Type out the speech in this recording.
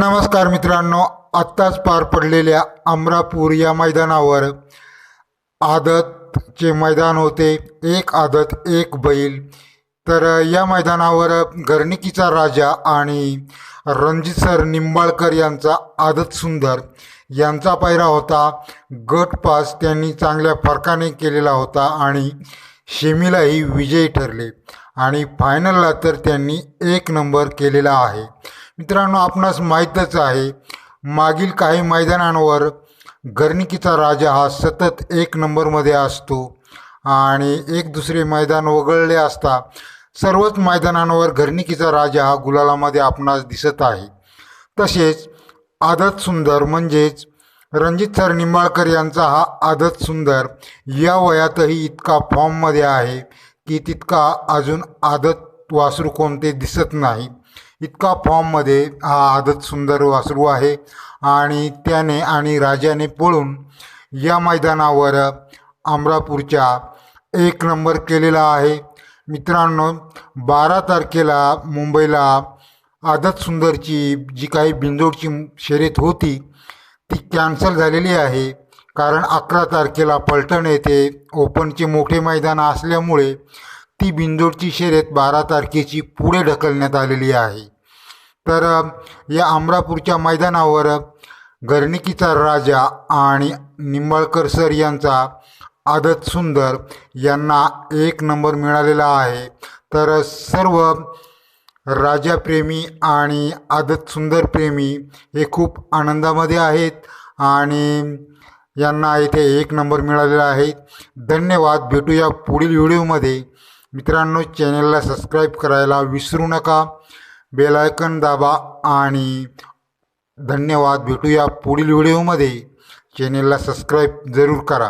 नमस्कार मित्रांनो आत्ताच पार पडलेल्या अमरापूर या मैदानावर आदतचे मैदान होते एक आदत एक बैल. तर या मैदानावर गर्णिकीचा राजा आणि रणजित सर निंबाळकर यांचा आदत सुंदर यांचा पायरा होता. गट पास त्यांनी चांगल्या फरकाने केलेला होता आणि शेमीलाही विजयी ठरले. आणि फायनलला तर त्यांनी एक नंबर केलेला आहे. मित्रांनो आपणास माहीतच आहे मागील काही मैदानांवर गर्णिकीचा राजा हा सतत एक नंबरमध्ये असतो आणि एक दुसरे मैदान वगळले असता सर्वच मैदानांवर घरणिकीचा राजा हा गुलालामध्ये आपणास दिसत आहे. तसेच आदत सुंदर म्हणजेच रणजित सर निंबाळकर यांचा हा आदत सुंदर या वयातही इतका फॉर्ममध्ये आहे की तितका अजून आदत वासरू कोणते दिसत नाही. इतका फॉर्ममध्ये हा आदत सुंदर वासरू आहे. आणि त्याने आणि राजाने पळून या मैदानावर अमरापूरच्या एक नंबर केलेला आहे. मित्रांनो बारा तारखेला मुंबईला आदत सुंदरची जी काही बिंदोडची शर्यत होती ती कॅन्सल झालेली आहे. कारण अकरा तारखेला पलटण येथे ओपनचे मोठे मैदान असल्यामुळे ती बिंदोडची शर्यत बारा तारखेची पुढे ढकलण्यात आलेली आहे. तर या अमरापूरच्या मैदानावर गर्णिकीचा राजा आणि निंबाळकर सर यांचा आदत सुंदर यांना एक नंबर मिळालेला आहे. तर सर्व राजाप्रेमी आणि आदत सुंदर प्रेमी हे खूप आनंदामध्ये आहेत आणि यांना इथे एक नंबर मिळालेला आहे. धन्यवाद. भेटूया पुढील व्हिडिओमध्ये. मित्रांनो चॅनलला सबस्क्राईब करायला विसरू नका. बेल आयकन दाबा आणि धन्यवाद भेटूया पुढील व्हिडिओमध्ये. चॅनेलला सबस्क्राईब जरूर करा.